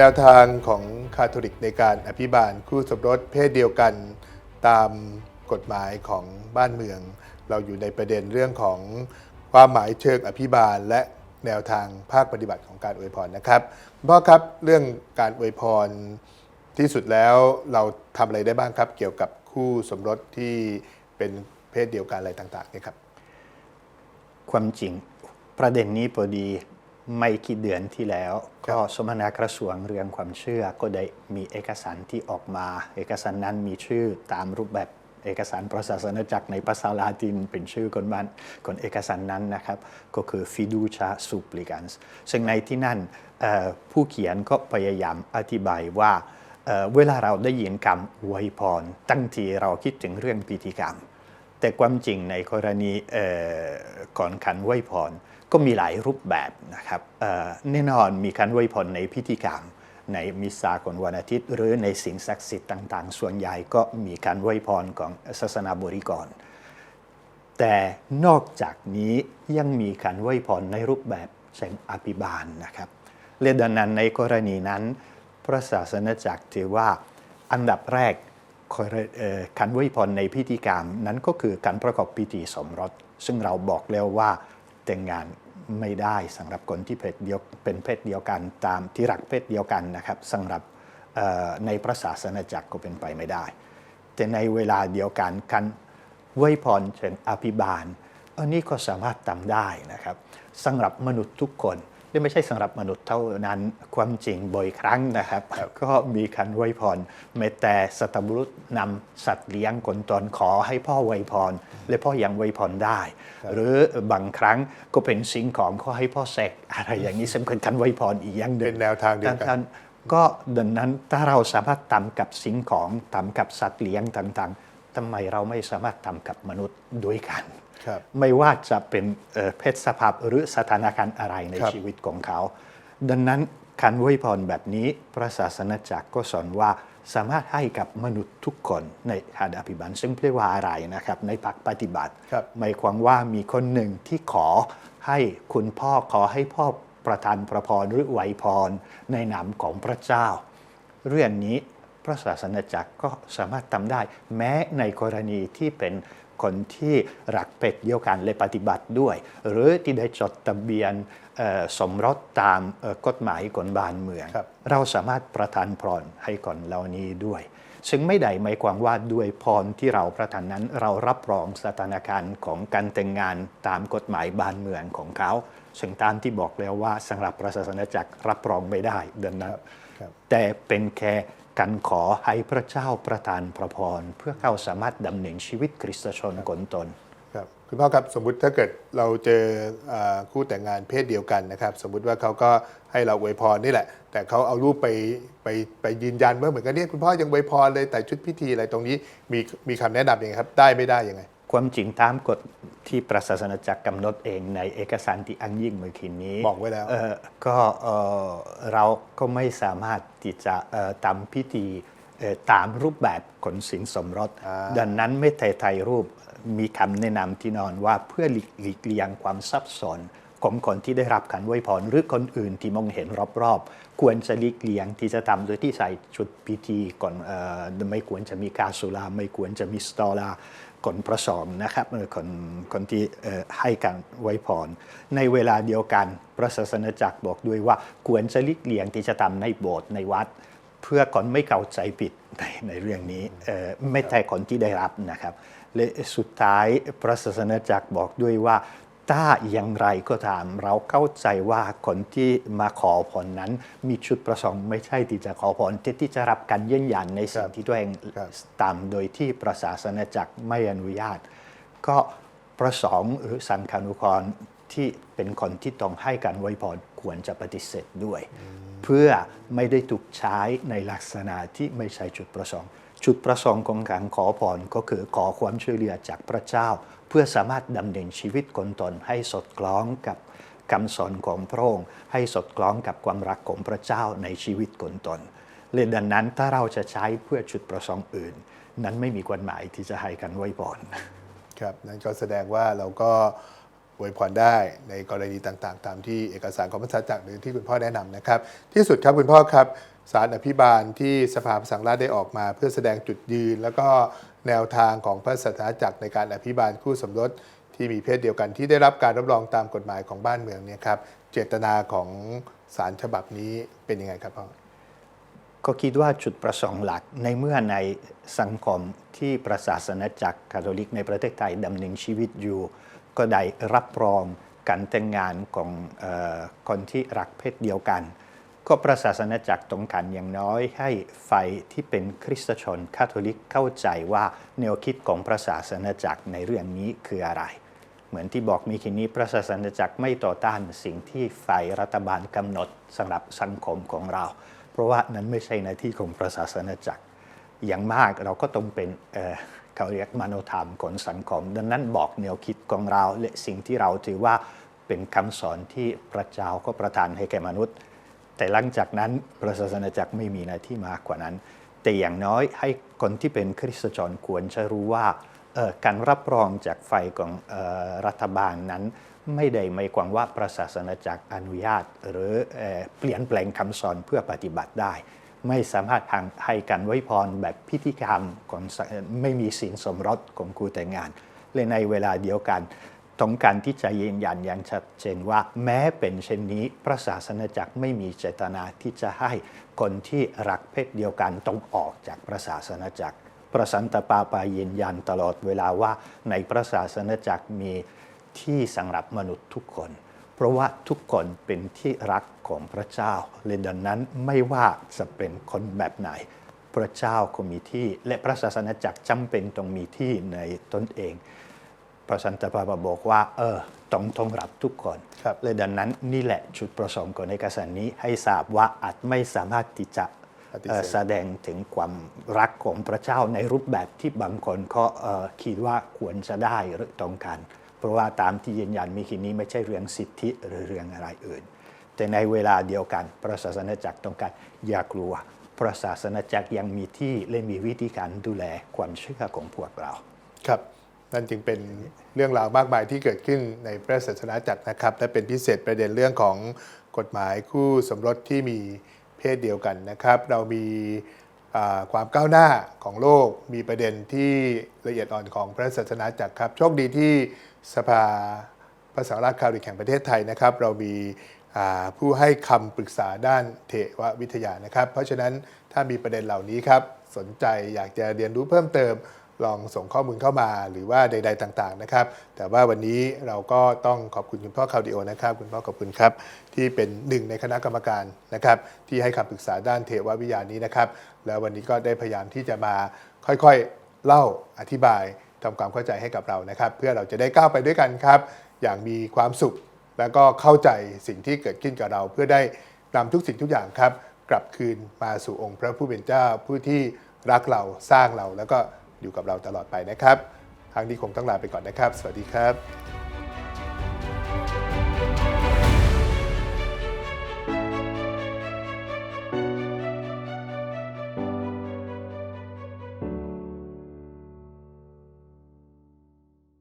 แนวทางของคาทอลิกในการอภิบาลคู่สมรสเพศเดียวกันตามกฎหมายของบ้านเมือง เราอยู่ในประเด็นเรื่องของความหมายเชิงอภิบาลและแนวทางภาคปฏิบัติของการอวยพรนะครับพ่อครับเรื่องการอวยพรที่สุดแล้วเราทำอะไรได้บ้างครับ เกี่ยวกับคู่สมรสที่เป็นเพศเดียวกันอะไรต่างๆเนี่ยครับ ความจริงประเด็นนี้พอดี ไม่กี่เดือนที่แล้วครับก็สมนากระทรวงเรื่องความเชื่อก็ได้มีเอกสารที่ออกมา เอกสารนั้นมีชื่อตามรูปแบบเอกสารประศาสนจักรในภาษาลาตินเป็นชื่อคนบ้านคนเอกสารนั้นนะครับก็คือ fiducia supplicans ซึ่งในที่นั่นเอ่อผู้เขียนก็พยายามอธิบายว่าเอ่อเวลาเราได้ยินคำอวยพร ตั้งทีเราคิดถึงเรื่องพิธีกรรม แต่ความจริงในกรณีก่อก่อนการไหวพรก็มีหลายรูปแบบนะครับแน่นอนมีการไหวพรในพิธีกรรม ในมิสซาของวันอาทิตย์ หรือในสิ่งศักดิ์สิทธิ์ต่างๆ ส่วนใหญ่ก็มีการไหวพรของศาสนาบริกร แต่นอกจากนี้ยังมีการไหวพรในรูปแบบเช่นอภิบาลนะครับและดังนั้นในกรณีนั้น พระศาสนาจักรถือว่าอันดับแรก การไหว้พรในพิธีกรรมนั้นก็คือการประกอบพิธีสมรส ซึ่งเราบอกแล้วว่าแต่งงานไม่ได้สำหรับคนที่เพศเดียวเป็นเพศเดียวกันตามที่รักเพศเดียวกันนะครับสำหรับในพระศาสนาจักรก็เป็นไปไม่ได้ แต่ในเวลาเดียวกันการไหว้พรเช่นอภิบาลอันนี้ก็สามารถทำได้นะครับสำหรับมนุษย์ทุกคน และไม่ใช่สำหรับมนุษย์เท่านั้นความจริงบ่อยครั้งนะครับ ก็มีการไหว้พรแม้แต่สัตว์บุรุษนำสัตว์เลี้ยงคนตนขอให้พ่อไหว้พร และพ่อยังไหว้พรได้ หรือบางครั้งก็เป็นสิ่งของขอให้พ่อเสกอะไรอย่างนี้สำคัญการไหว้พรอีกอย่างหนึ่งเป็นแนวทางเดียวกันดังก็ดังนั้นถ้าเราสามารถทำกับสิ่งของทำกับสัตว์เลี้ยงต่างๆทำไมเราไม่สามารถทำกับมนุษย์ด้วยกันครับ ไม่ว่าจะเป็นเอ่อเพศสภาพหรือสถานการณ์อะไรในครับชีวิตของเขา ดังนั้นการไหว้พรแบบนี้พระศาสนาจักรก็สอนว่าสามารถให้กับมนุษย์ทุกคนในหาดอภิบาลซึ่งแปลว่าอะไรนะครับในภาคปฏิบัติครับหมายความว่ามีคนหนึ่งที่ขอให้คุณพ่อขอให้พ่อประทานพระพรหรือไหวพรในนามของพระเจ้า เรื่องนี้พระศาสนาจักรก็สามารถทำได้ แม้ในกรณีที่เป็น คนที่รักเป็ดเดียวกันและปฏิบัติด้วย หรือที่ได้จดทะเบียนเอ่อสมรสตามเอ่อกฎหมายกฎบ้านเมืองครับเราสามารถประทานพรให้ก่อนเหล่านี้ด้วย ซึ่งไม่ได้หมายความว่าด้วยพรที่เราประทานนั้น เรารับรองสถานการณ์ของการแต่งงานตามกฎหมายบ้านเมืองของเขาซึ่งตามที่บอกแล้วว่าสำหรับพระศาสนาจักรรับรองไม่ได้ดังนั้นครับแต่เป็นแค่ การขอให้พระเจ้าประทานพระพรเพื่อเขาสามารถดำเนินชีวิตคริสตชนคนตนครับคุณพ่อครับสมมุติถ้าเกิดเราเจออคู่แต่งงานเพศเดียวกันนะครับ สมมุติว่าเขาก็ให้เราอวยพรนี่แหละ แต่เขาเอารูปไปไปไปยืนยันว่าเหมือนกันเนี่ยคุณพ่อยังอวยพรเลยแต่ชุดพิธีอะไรตรงนี้มีมีคำแนะนำยังไงครับ ได้ไม่ได้ยังไง ความจริงตามกฎที่พระศาสนาจักรกำหนดเองในเอกสารที่อังยิ่งเมื่อคืนนี้บอกไว้แล้วเอ่อก็เอ่อเราก็ไม่สามารถที่จะเอ่อทำพิธีเอ่อตามรูปแบบขนสินสมรสอ่าดังนั้นไม่ไทยไทยรูปมีคำแนะนำที่นอนว่าเพื่อหลีกหลีกเลี่ยงความซับซ้อนของคนที่ได้รับการไหว้พรหรือคนอื่นที่มองเห็นรอบๆ ควรจะหลีกเลี่ยงที่จะทำโดยที่ใส่ชุดพิธีก่อนเอ่อไม่ควรจะมีกาสุราไม่ควรจะมีสตอลา คนประสอมนะครับคนคนที่ให้การไว้พร ในเวลาเดียวกันพระศาสนาจักรบอกด้วยว่าควรจะลิกเลี่ยงที่จะทำในโบสถ์ในวัด เพื่อคนไม่เข้าใจผิดในในเรื่องนี้ไม่แต่คนที่ได้รับนะครับและสุดท้ายพระศาสนาจักรบอกด้วยว่า ถ้าอย่างไรก็ตามเราเข้าใจว่าคนที่มาขอพรนั้น มีจุดประสงค์ไม่ใช่ที่จะขอพรแต่ที่จะรับการยืนยันในสิ่คงรับที่ตัวเองครับตามโดยที่พระศาสนาจักรไม่อนุญาต ก็ประสงค์หรือสังฆานุกรที่เป็นคนที่ต้องให้การไว้พรควรจะปฏิเสธด้วย เพื่อไม่ได้ถูกใช้ในลักษณะที่ไม่ใช่จุดประสงค์ จุดประสงค์ของการขอพรก็คือขอความช่วยเหลือจากพระเจ้า เพื่อสามารถดำเนินชีวิตคนตนให้สอดคล้องกับคำสอนของพระองค์ ให้สอดคล้องกับความรักของพระเจ้าในชีวิตคนตนและดังนั้นถ้าเราจะใช้เพื่อจุดประสงค์อื่น นั้นไม่มีกฎหมายที่จะให้กันไว้พรครับนั่นก็แสดงว่าเราก็อวยพรได้ในกรณีต่างๆ ตามที่เอกสารของพระสัจจักรหรือที่คุณพ่อแนะนำนะครับ ที่สุดครับคุณพ่อครับสารอภิบาลที่สภาสังราชได้ออกมา เพื่อแสดงจุดยืน แล้วก็ แนวทางของพระสัทธาจักรในการอภิบาลคู่สมรสที่มีเพศเดียวกันที่ได้รับการรับรองตามกฎหมายของบ้านเมืองเนี่ยครับเจตนาของสารฉบับนี้เป็นยังไงครับพ่อก็คิดว่าจุดประสงค์หลักในเมื่อในสังคมที่ประศาสนจักรคาทอลิกในประเทศไทยดำเนินชีวิตอยู่ ก็ได้รับรองการแต่งงานของออคนที่รักเพศเดียวกัน ก็ประศาสนจักรตรงกันอย่างน้อยให้ฝ่ายที่เป็นคริสตชนคาทอลิกเข้าใจว่าแนวคิดของประศาสนจักรในเรื่องนี้คืออะไร เหมือนที่บอกมีคีนี้พระศาสนาจักรไม่ต่อต้านสิ่งที่ฝ่ายรัฐบาลกำหนดสำหรับสังคมของเรา เพราะว่านั้นไม่ใช่หน้าที่ของพระศาสนาจักร อย่างมากเราก็ต้องเป็นเเขาเรียกมโนธรรมของสังคม ดังนั้นบอกแนวคิดของเราและสิ่งที่เราถือว่าเป็นคำสอนที่พระเจ้าก็ประทานให้แก่มนุษย์ แต่หลังจากนั้นพระศาสนาจักรไม่มีหน้าที่มากกว่านั้น แต่อย่างน้อยให้คนที่เป็นคริสตชนควรจะรู้ว่าการรับรองจากฝ่ายของออรัฐบาลนั้น ไม่ได้หมายความว่าพระศาสนาจักรอนุญาต หรือเอเปลี่ยนแปลงคำสอนเพื่อปฏิบัติได้ ไม่สามารถทางให้การไว้พรแบบพิธีกรรมของไม่มีสินสมรสของคู่แต่งงานและในเวลาเดียวกัน ต้องการที่จะยืนยันอย่างชัดเจนว่าแม้เป็นเช่นนี้ พระศาสนาจักรไม่มีเจตนาที่จะให้คนที่รักเพศเดียวกันต้องออกจากพระศาสนาจักร พระสันตะปาปายืนยันตลอดเวลาว่าในพระศาสนาจักรมีที่สำหรับมนุษย์ทุกคน เพราะว่าทุกคนเป็นที่รักของพระเจ้าเลยดังนั้นไม่ว่าจะเป็นคนแบบไหนพระเจ้าก็มีที่ และพระศาสนาจักรจำเป็นต้องมีที่ในตนเอง พระสันตะปาปาบอกว่า เออต้องต้องรับทุกคนครับเลยดังนั้นนี่แหละจุดประสงค์ของเอกสารนี้ให้ทราบว่าอาจไม่สามารถที่จะปฏิเสธเอ่อแสดงถึงความรักของพระเจ้าในรูปแบบที่บางคนก็เอ่อคิดว่าควรจะได้หรือต้องการ เพราะว่าตามที่ยืนยันมีคีนี้ไม่ใช่เรื่องสิทธิหรือเรื่องอะไรอื่น แต่ในเวลาเดียวกัน พระศาสนาจักรต้องการอย่ากลัว พระศาสนาจักรยังมีที่และมีวิธีการดูแลความเชื่อของพวกเรา ครับ นั่นจึงเป็นเรื่องราวมากมายที่เกิดขึ้นในพระศาสนาจักรนะครับ และเป็นพิเศษประเด็นเรื่องของกฎหมายคู่สมรสที่มีเพศเดียวกันนะครับ เรามีความก้าวหน้าของโลกมีประเด็นที่ละเอียดอ่อนของพระศาสนาจักรครับ โชคดีที่สภาพระสังฆราชคาทอลิกแห่งประเทศไทยนะครับ เรามีผู้ให้คำปรึกษาด้านเทววิทยานะครับ เพราะฉะนั้นถ้ามีประเด็นเหล่านี้ครับ สนใจอยากจะเรียนรู้เพิ่มเติม ลองส่งข้อมูลเข้ามาหรือว่าใด ๆต่างๆนะครับ แต่ว่าวันนี้เราก็ต้องขอบคุณคุณพ่อคาวดิโอนะครับ คุณพ่อขอบคุณครับ ที่เป็นหนึ่งในคณะกรรมการนะครับ ที่ให้คำปรึกษาด้านเทววิทยานี้นะครับ แล้ววันนี้ก็ได้พยายามที่จะมาค่อยๆเล่าอธิบายทำความเข้าใจให้กับเรานะครับ เพื่อเราจะได้ก้าวไปด้วยกันครับ อย่างมีความสุข แล้วก็เข้าใจสิ่งที่เกิดขึ้นกับเรา เพื่อได้นำทุกสิ่งทุกอย่างครับ กลับคืนมาสู่องค์พระผู้เป็นเจ้าผู้ที่รักเราสร้างเราแล้วก็ อยู่กับเราตลอดไปนะครับทางนี้คงต้องลาไปก่อนนะครับ สวัสดีครับ